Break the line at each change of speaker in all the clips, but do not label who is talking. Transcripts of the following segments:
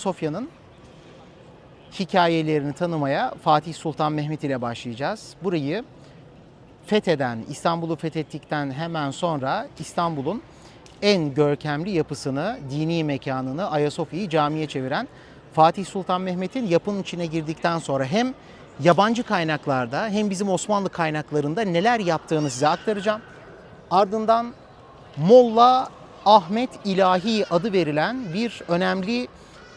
Sofya'nın hikayelerini tanımaya Fatih Sultan Mehmet ile başlayacağız. Burayı fetheden, İstanbul'u fethettikten hemen sonra İstanbul'un en görkemli yapısını, dini mekanını Ayasofya'yı camiye çeviren Fatih Sultan Mehmet'in yapının içine girdikten sonra hem yabancı kaynaklarda hem bizim Osmanlı kaynaklarında neler yaptığını size aktaracağım. Ardından Molla Ahmet İlahi adı verilen bir önemli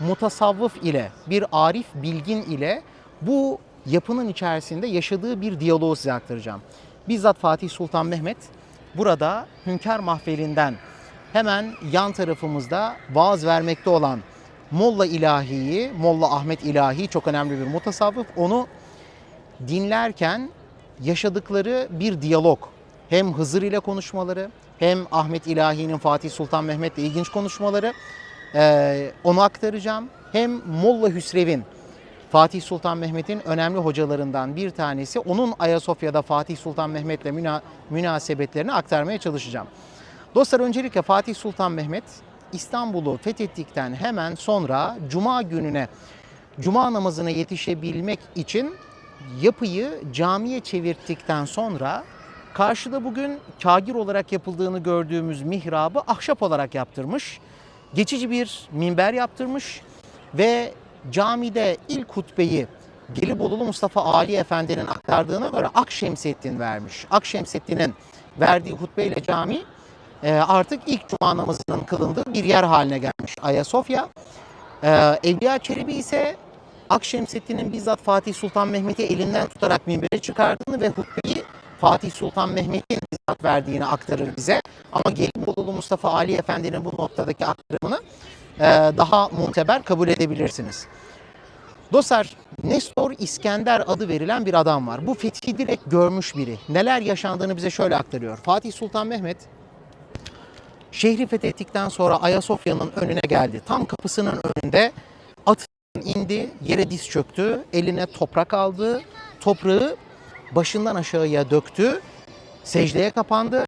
mutasavvıf ile, bir arif bilgin ile bu yapının içerisinde yaşadığı bir diyaloğu size aktaracağım. Bizzat Fatih Sultan Mehmet burada Hünkar Mahfeli'nden hemen yan tarafımızda vaaz vermekte olan Molla İlahi'yi, Molla Ahmet İlahi çok önemli bir mutasavvıf. Onu dinlerken yaşadıkları bir diyalog. Hem Hızır ile konuşmaları hem Ahmet İlahi'nin Fatih Sultan Mehmet'le ilginç konuşmaları ee, onu aktaracağım. Hem Molla Hüsrev'in Fatih Sultan Mehmet'in önemli hocalarından bir tanesi. Onun Ayasofya'da Fatih Sultan Mehmet'le müna- münasebetlerini aktarmaya çalışacağım. Dostlar öncelikle Fatih Sultan Mehmet İstanbul'u fethettikten hemen sonra Cuma gününe Cuma namazına yetişebilmek için yapıyı camiye çevirttikten sonra karşıda bugün kagir olarak yapıldığını gördüğümüz mihrabı ahşap olarak yaptırmış. Geçici bir minber yaptırmış ve camide ilk hutbeyi Gelibolu Mustafa Ali Efendi'nin aktardığına göre Akşemseddin vermiş. Akşemseddin'in verdiği hutbeyle cami e, artık ilk cuma namazının kılındığı bir yer haline gelmiş Ayasofya. Ee, Evliya Çelebi ise Akşemseddin'in bizzat Fatih Sultan Mehmet'i elinden tutarak minbere çıkardığını ve hutbeyi Fatih Sultan Mehmet'in bizzat verdiğini aktarır bize. Ama Gelibolu Mustafa Ali Efendi'nin bu noktadaki aktarımını e, daha muteber kabul edebilirsiniz. Dostlar Nestor İskender adı verilen bir adam var. Bu fethi direkt görmüş biri. Neler yaşandığını bize şöyle aktarıyor. Fatih Sultan Mehmet şehri fethettikten sonra Ayasofya'nın önüne geldi. Tam kapısının önünde atından indi, yere diz çöktü, eline toprak aldı, toprağı başından aşağıya döktü, secdeye kapandı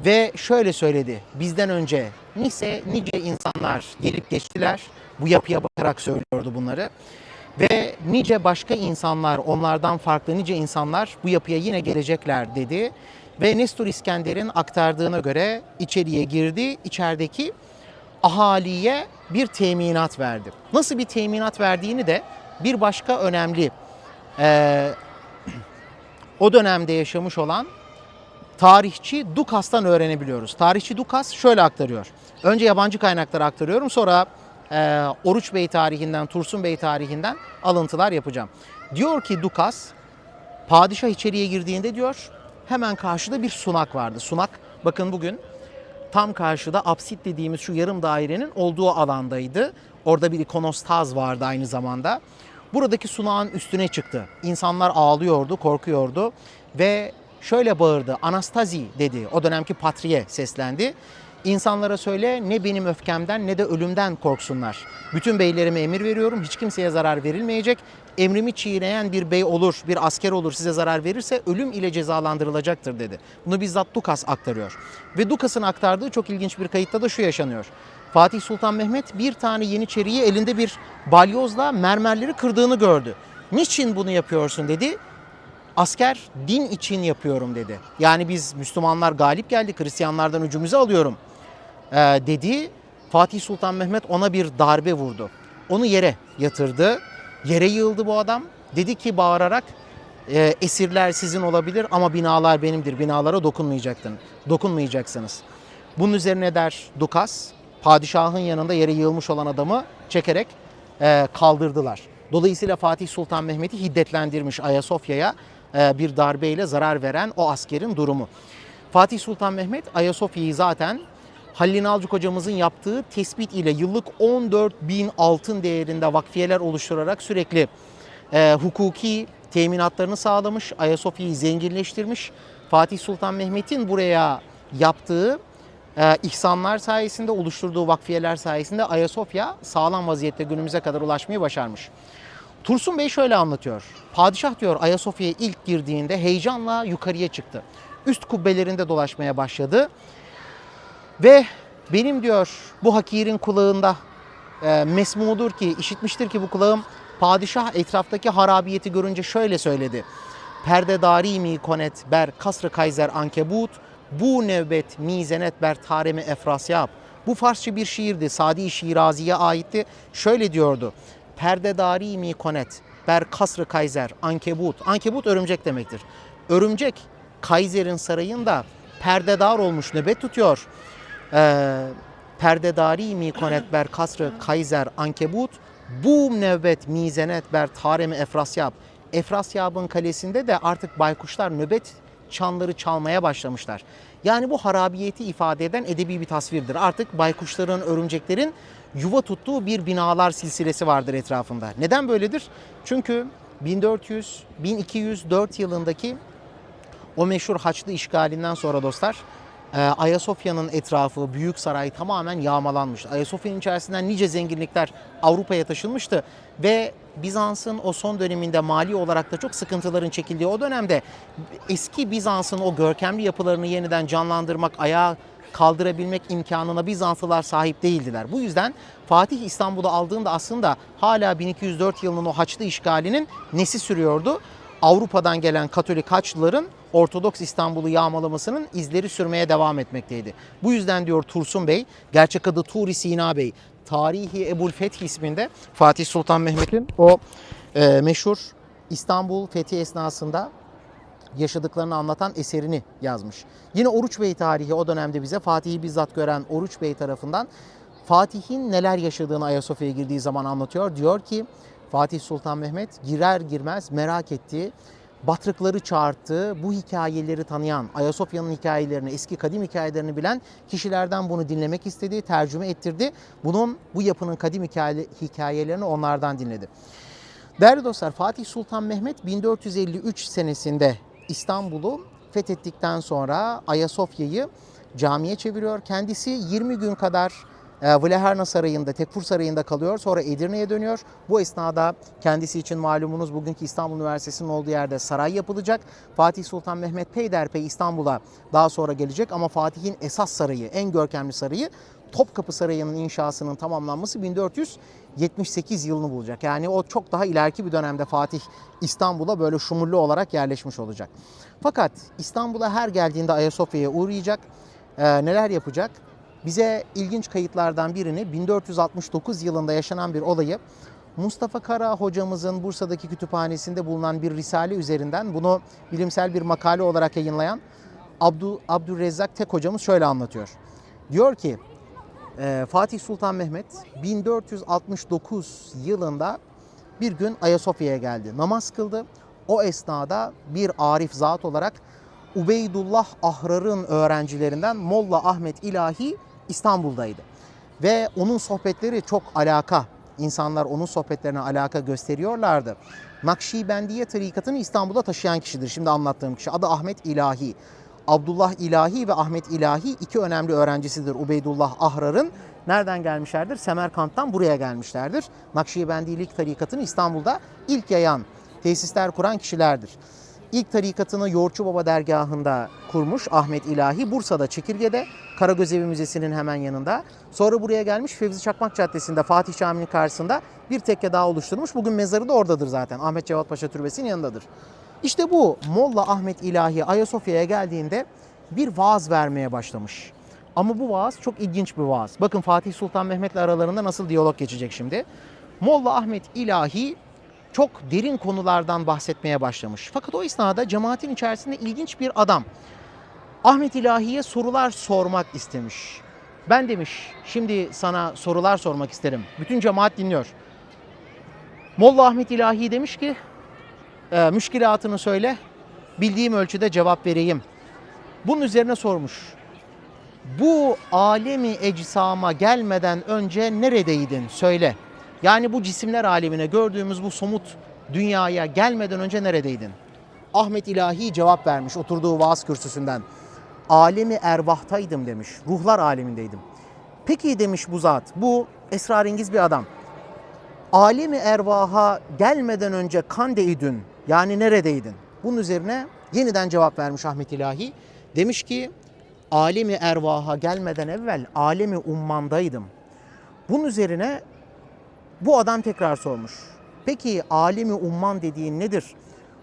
ve şöyle söyledi. Bizden önce nice nice insanlar gelip geçtiler. Bu yapıya bakarak söylüyordu bunları. Ve nice başka insanlar, onlardan farklı nice insanlar bu yapıya yine gelecekler dedi. Ve Nestor İskender'in aktardığına göre içeriye girdi. İçerideki ahaliye bir teminat verdi. Nasıl bir teminat verdiğini de bir başka önemli eee, o dönemde yaşamış olan tarihçi Dukas'tan öğrenebiliyoruz. Tarihçi Dukas şöyle aktarıyor. Önce yabancı kaynakları aktarıyorum sonra e, Oruç Bey tarihinden, Tursun Bey tarihinden alıntılar yapacağım. Diyor ki Dukas, padişah içeriye girdiğinde diyor hemen karşıda bir sunak vardı. Sunak bakın bugün tam karşıda apsit dediğimiz şu yarım dairenin olduğu alandaydı. Orada bir ikonostaz vardı aynı zamanda. Buradaki sunağın üstüne çıktı. İnsanlar ağlıyordu, korkuyordu ve şöyle bağırdı. Anastazi dedi. O dönemki patriye seslendi. İnsanlara söyle ne benim öfkemden ne de ölümden korksunlar. Bütün beylerime emir veriyorum. Hiç kimseye zarar verilmeyecek. Emrimi çiğneyen bir bey olur, bir asker olur size zarar verirse ölüm ile cezalandırılacaktır dedi. Bunu bizzat Dukas aktarıyor. Ve Dukas'ın aktardığı çok ilginç bir kayıtta da şu yaşanıyor. Fatih Sultan Mehmet bir tane Yeniçeri'yi elinde bir balyozla mermerleri kırdığını gördü. Niçin bunu yapıyorsun dedi. Asker din için yapıyorum dedi. Yani biz Müslümanlar galip geldi, Hristiyanlardan öcümüzü alıyorum ee, dedi. Fatih Sultan Mehmet ona bir darbe vurdu. Onu yere yatırdı. Yere yığıldı bu adam. Dedi ki bağırarak "E, esirler sizin olabilir ama binalar benimdir. Binalara dokunmayacaktın. Dokunmayacaksınız. Bunun üzerine der Dukas, padişahın yanında yere yığılmış olan adamı çekerek e, kaldırdılar. Dolayısıyla Fatih Sultan Mehmet'i hiddetlendirmiş Ayasofya'ya e, bir darbeyle zarar veren o askerin durumu. Fatih Sultan Mehmet Ayasofya'yı zaten Halil Nalcık hocamızın yaptığı tespit ile yıllık 14 bin altın değerinde vakfiyeler oluşturarak sürekli e, hukuki teminatlarını sağlamış, Ayasofya'yı zenginleştirmiş. Fatih Sultan Mehmet'in buraya yaptığı e, ihsanlar sayesinde, oluşturduğu vakfiyeler sayesinde Ayasofya sağlam vaziyette günümüze kadar ulaşmayı başarmış. Tursun Bey şöyle anlatıyor. Padişah diyor Ayasofya'ya ilk girdiğinde heyecanla yukarıya çıktı. Üst kubbelerinde dolaşmaya başladı. Ve benim diyor bu hakirin kulağında e, mesmudur ki, işitmiştir ki bu kulağım padişah etraftaki harabiyeti görünce şöyle söyledi. Perdedari mi konet ber kasrı kayzer ankebut, bu nevbet mizenet ber taremi efrasyab. Bu Farsça bir şiirdi. Sadi Şirazi'ye aitti. Şöyle diyordu. Perdedari mi konet ber kasrı kayzer ankebut. Ankebut örümcek demektir. Örümcek Kaiser'in sarayında perdedar olmuş nöbet tutuyor. Ee, perdedari mi konet ber kasrı kaiser ankebut bu nöbet mizenet ber taremi efrasyab. Efrasyab'ın kalesinde de artık baykuşlar nöbet çanları çalmaya başlamışlar. Yani bu harabiyeti ifade eden edebi bir tasvirdir. Artık baykuşların, örümceklerin yuva tuttuğu bir binalar silsilesi vardır etrafında. Neden böyledir? Çünkü 1400, 1204 yılındaki o meşhur Haçlı işgalinden sonra dostlar e, Ayasofya'nın etrafı, Büyük Saray tamamen yağmalanmış. Ayasofya'nın içerisinden nice zenginlikler Avrupa'ya taşınmıştı ve Bizans'ın o son döneminde mali olarak da çok sıkıntıların çekildiği o dönemde eski Bizans'ın o görkemli yapılarını yeniden canlandırmak, ayağa kaldırabilmek imkanına Bizanslılar sahip değildiler. Bu yüzden Fatih İstanbul'u aldığında aslında hala 1204 yılının o Haçlı işgalinin nesi sürüyordu? Avrupa'dan gelen Katolik Haçlıların Ortodoks İstanbul'u yağmalamasının izleri sürmeye devam etmekteydi. Bu yüzden diyor Tursun Bey, gerçek adı Turi Sina Bey, Tarihi Ebul Fethi isminde Fatih Sultan Mehmet'in o e, meşhur İstanbul fethi esnasında yaşadıklarını anlatan eserini yazmış. Yine Oruç Bey tarihi o dönemde bize Fatih'i bizzat gören Oruç Bey tarafından Fatih'in neler yaşadığını Ayasofya'ya girdiği zaman anlatıyor. Diyor ki Fatih Sultan Mehmet girer girmez merak ettiği, Batrıkları çağırttığı, bu hikayeleri tanıyan, Ayasofya'nın hikayelerini, eski kadim hikayelerini bilen kişilerden bunu dinlemek istedi, tercüme ettirdi. Bunun, bu yapının kadim hikaye, hikayelerini onlardan dinledi. Değerli dostlar Fatih Sultan Mehmet 1453 senesinde İstanbul'u fethettikten sonra Ayasofya'yı camiye çeviriyor. Kendisi 20 gün kadar Vlaherna Sarayı'nda, Tekfur Sarayı'nda kalıyor. Sonra Edirne'ye dönüyor. Bu esnada kendisi için malumunuz bugünkü İstanbul Üniversitesi'nin olduğu yerde saray yapılacak. Fatih Sultan Mehmet peyderpey İstanbul'a daha sonra gelecek ama Fatih'in esas sarayı, en görkemli sarayı Topkapı Sarayı'nın inşasının tamamlanması 1478 yılını bulacak. Yani o çok daha ileriki bir dönemde Fatih İstanbul'a böyle şumurlu olarak yerleşmiş olacak. Fakat İstanbul'a her geldiğinde Ayasofya'ya uğrayacak. Ee, neler yapacak? Bize ilginç kayıtlardan birini 1469 yılında yaşanan bir olayı Mustafa Kara hocamızın Bursa'daki kütüphanesinde bulunan bir risale üzerinden bunu bilimsel bir makale olarak yayınlayan Abdu, Abdülrezzak Tek hocamız şöyle anlatıyor. Diyor ki e, Fatih Sultan Mehmet 1469 yılında bir gün Ayasofya'ya geldi. Namaz kıldı. O esnada bir arif zat olarak Ubeydullah Ahrar'ın öğrencilerinden Molla Ahmet İlahi İstanbul'daydı. Ve onun sohbetleri çok alaka. İnsanlar onun sohbetlerine alaka gösteriyorlardı. Nakşibendiye tarikatını İstanbul'a taşıyan kişidir. Şimdi anlattığım kişi. Adı Ahmet İlahi. Abdullah İlahi ve Ahmet İlahi iki önemli öğrencisidir Ubeydullah Ahrar'ın. Nereden gelmişlerdir? Semerkant'tan buraya gelmişlerdir. Nakşibendilik tarikatını İstanbul'da ilk yayan, tesisler kuran kişilerdir. İlk tarikatını Yoğurtçu Baba dergahında kurmuş Ahmet İlahi. Bursa'da Çekirge'de Karagözevi Müzesi'nin hemen yanında. Sonra buraya gelmiş Fevzi Çakmak Caddesi'nde Fatih Camii'nin karşısında bir tekke daha oluşturmuş. Bugün mezarı da oradadır zaten. Ahmet Cevat Paşa Türbesi'nin yanındadır. İşte bu Molla Ahmet İlahi Ayasofya'ya geldiğinde bir vaaz vermeye başlamış. Ama bu vaaz çok ilginç bir vaaz. Bakın Fatih Sultan Mehmet'le aralarında nasıl diyalog geçecek şimdi. Molla Ahmet İlahi çok derin konulardan bahsetmeye başlamış. Fakat o esnada cemaatin içerisinde ilginç bir adam Ahmet İlahi'ye sorular sormak istemiş. Ben demiş şimdi sana sorular sormak isterim. Bütün cemaat dinliyor. Molla Ahmet İlahi demiş ki e, müşkilatını söyle bildiğim ölçüde cevap vereyim. Bunun üzerine sormuş. Bu alemi ecsama gelmeden önce neredeydin söyle. Yani bu cisimler alemine gördüğümüz bu somut dünyaya gelmeden önce neredeydin? Ahmet İlahi cevap vermiş oturduğu vaaz kürsüsünden. Alemi ervahtaydım demiş. Ruhlar alemindeydim. Peki demiş bu zat. Bu esrarengiz bir adam. Alemi ervaha gelmeden önce kandeydin. Yani neredeydin? Bunun üzerine yeniden cevap vermiş Ahmet İlahi. Demiş ki alemi ervaha gelmeden evvel alemi ummandaydım. Bunun üzerine Bu adam tekrar sormuş. Peki alemi umman dediğin nedir?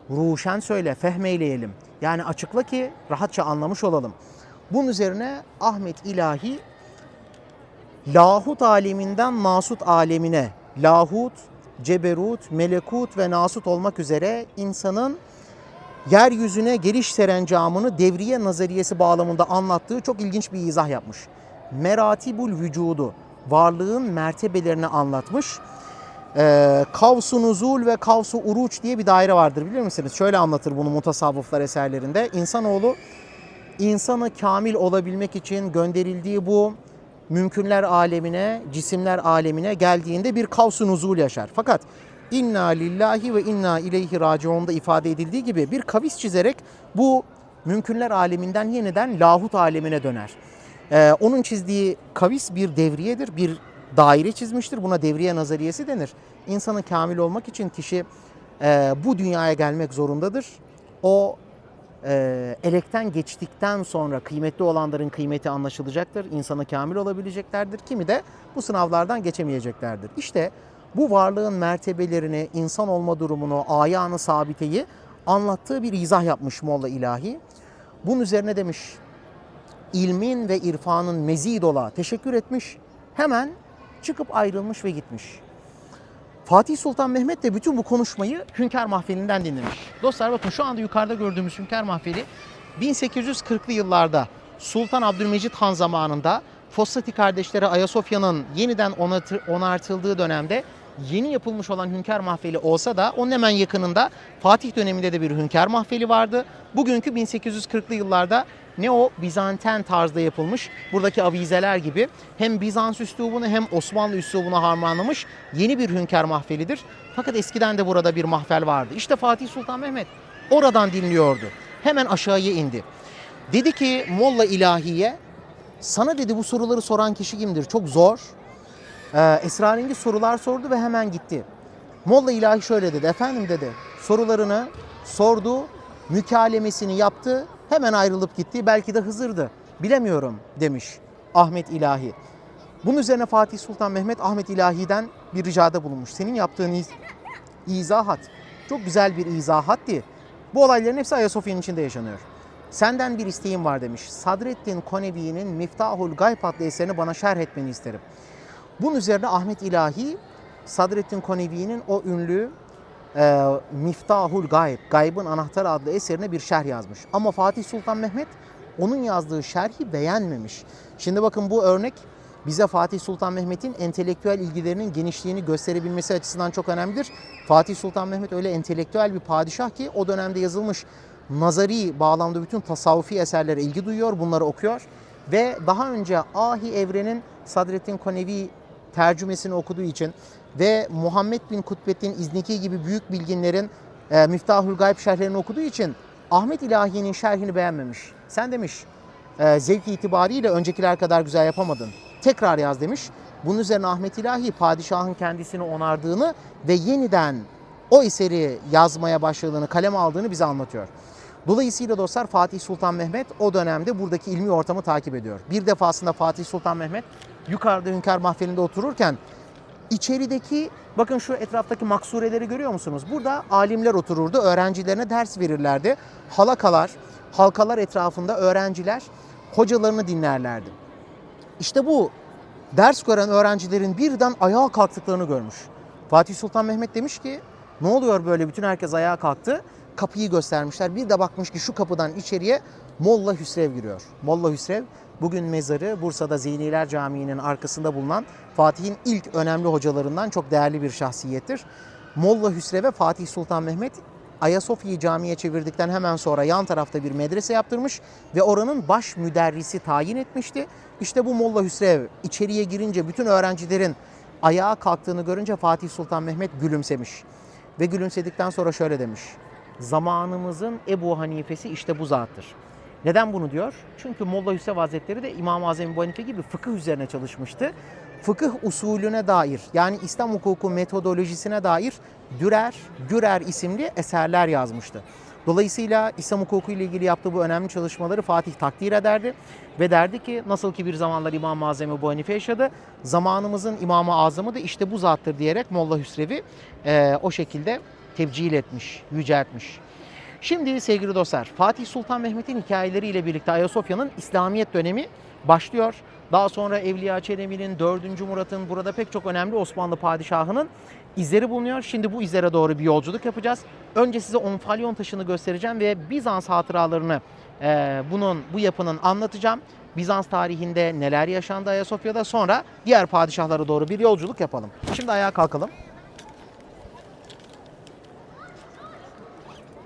Ruşen söyle, fehmeyleyelim. Yani açıkla ki rahatça anlamış olalım. Bunun üzerine Ahmet İlahi lahut aleminden nasut alemine, lahut, ceberut, melekut ve nasut olmak üzere insanın yeryüzüne geliş serencamını devriye nazariyesi bağlamında anlattığı çok ilginç bir izah yapmış. Meratibul vücudu, varlığın mertebelerini anlatmış. Ee, kavsu nuzul ve kavsu uruç diye bir daire vardır bilir misiniz? Şöyle anlatır bunu mutasavvıflar eserlerinde. İnsanoğlu insanı kamil olabilmek için gönderildiği bu mümkünler alemine, cisimler alemine geldiğinde bir kavsu nuzul yaşar. Fakat inna lillahi ve inna ileyhi raciun'da ifade edildiği gibi bir kavis çizerek bu mümkünler aleminden yeniden lahut alemine döner. Ee, onun çizdiği kavis bir devriyedir, bir daire çizmiştir. Buna devriye nazariyesi denir. İnsanı kamil olmak için kişi e, bu dünyaya gelmek zorundadır. O e, elekten geçtikten sonra kıymetli olanların kıymeti anlaşılacaktır. İnsanı kamil olabileceklerdir. Kimi de bu sınavlardan geçemeyeceklerdir. İşte bu varlığın mertebelerini, insan olma durumunu, ayağını sabiteyi anlattığı bir izah yapmış Molla İlahi. Bunun üzerine demiş, ilmin ve irfanın mezid ola teşekkür etmiş. Hemen çıkıp ayrılmış ve gitmiş. Fatih Sultan Mehmet de bütün bu konuşmayı Hünkar Mahfili'nden dinlemiş. Dostlar bakın şu anda yukarıda gördüğümüz Hünkar Mahfili 1840'lı yıllarda Sultan Abdülmecit Han zamanında Fossati kardeşleri Ayasofya'nın yeniden onartıldığı dönemde yeni yapılmış olan Hünkar Mahfili olsa da onun hemen yakınında Fatih döneminde de bir Hünkar Mahfili vardı. Bugünkü 1840'lı yıllarda ne o Bizanten tarzda yapılmış buradaki avizeler gibi hem Bizans üslubunu hem Osmanlı üslubunu harmanlamış yeni bir hünkâr mahfelidir. Fakat eskiden de burada bir mahfel vardı. İşte Fatih Sultan Mehmet oradan dinliyordu. Hemen aşağıya indi. Dedi ki Molla İlahi'ye sana dedi bu soruları soran kişi kimdir? Çok zor. Ee, esrarengiz sorular sordu ve hemen gitti. Molla İlahi şöyle dedi. Efendim dedi sorularını sordu, mükalemesini yaptı, hemen ayrılıp gitti. Belki de Hızır'dı. Bilemiyorum demiş Ahmet İlahi. Bunun üzerine Fatih Sultan Mehmet Ahmet İlahi'den bir ricada bulunmuş. Senin yaptığın iz- izahat çok güzel bir izahattı. Bu olayların hepsi Ayasofya'nın içinde yaşanıyor. Senden bir isteğim var demiş. Sadreddin Konevi'nin Miftahul Gayb adlı eserini bana şerh etmeni isterim. Bunun üzerine Ahmet İlahi Sadreddin Konevi'nin o ünlü e, Miftahul Gayb, Gaybın Anahtarı adlı eserine bir şerh yazmış. Ama Fatih Sultan Mehmet onun yazdığı şerhi beğenmemiş. Şimdi bakın bu örnek bize Fatih Sultan Mehmet'in entelektüel ilgilerinin genişliğini gösterebilmesi açısından çok önemlidir. Fatih Sultan Mehmet öyle entelektüel bir padişah ki o dönemde yazılmış nazari bağlamda bütün tasavvufi eserlere ilgi duyuyor, bunları okuyor ve daha önce Ahi Evren'in Sadreddin Konevi tercümesini okuduğu için ve Muhammed bin Kutbettin İzniki gibi büyük bilginlerin e, Miftahül Gayb şerhlerini okuduğu için Ahmet İlahi'nin şerhini beğenmemiş. Sen demiş e, zevk itibariyle öncekiler kadar güzel yapamadın. Tekrar yaz demiş. Bunun üzerine Ahmet İlahi padişahın kendisini onardığını ve yeniden o eseri yazmaya başladığını, kaleme aldığını bize anlatıyor. Dolayısıyla dostlar Fatih Sultan Mehmet o dönemde buradaki ilmi ortamı takip ediyor. Bir defasında Fatih Sultan Mehmet yukarıda Hünkar Mahfili'nde otururken içerideki bakın şu etraftaki maksureleri görüyor musunuz? Burada alimler otururdu, öğrencilerine ders verirlerdi. Halakalar, halkalar etrafında öğrenciler hocalarını dinlerlerdi. İşte bu ders gören öğrencilerin birden ayağa kalktıklarını görmüş. Fatih Sultan Mehmet demiş ki ne oluyor böyle bütün herkes ayağa kalktı. Kapıyı göstermişler. Bir de bakmış ki şu kapıdan içeriye Molla Hüsrev giriyor. Molla Hüsrev bugün mezarı Bursa'da Zeyniler Camii'nin arkasında bulunan Fatih'in ilk önemli hocalarından çok değerli bir şahsiyettir. Molla Hüsrev'e Fatih Sultan Mehmet Ayasofya'yı camiye çevirdikten hemen sonra yan tarafta bir medrese yaptırmış ve oranın baş müderrisi tayin etmişti. İşte bu Molla Hüsrev içeriye girince bütün öğrencilerin ayağa kalktığını görünce Fatih Sultan Mehmet gülümsemiş. Ve gülümsedikten sonra şöyle demiş. Zamanımızın Ebu Hanifesi işte bu zattır. Neden bunu diyor? Çünkü Molla Hüsrev Hazretleri de İmam-ı Azam Ebu Hanife gibi fıkıh üzerine çalışmıştı. Fıkıh usulüne dair yani İslam hukuku metodolojisine dair Dürer, Gürer isimli eserler yazmıştı. Dolayısıyla İslam hukuku ile ilgili yaptığı bu önemli çalışmaları Fatih takdir ederdi ve derdi ki nasıl ki bir zamanlar İmam-ı Azam Ebu Hanife yaşadı, zamanımızın İmam-ı Azamı da işte bu zattır diyerek Molla Hüsrev'i e, o şekilde tebcil etmiş, yüceltmiş. Şimdi sevgili dostlar, Fatih Sultan Mehmet'in hikayeleriyle birlikte Ayasofya'nın İslamiyet dönemi başlıyor. Daha sonra Evliya Çelebi'nin, 4. Murat'ın, burada pek çok önemli Osmanlı padişahının izleri bulunuyor. Şimdi bu izlere doğru bir yolculuk yapacağız. Önce size Onfalyon taşını göstereceğim ve Bizans hatıralarını e, bunun bu yapının anlatacağım. Bizans tarihinde neler yaşandı Ayasofya'da sonra diğer padişahlara doğru bir yolculuk yapalım. Şimdi ayağa kalkalım.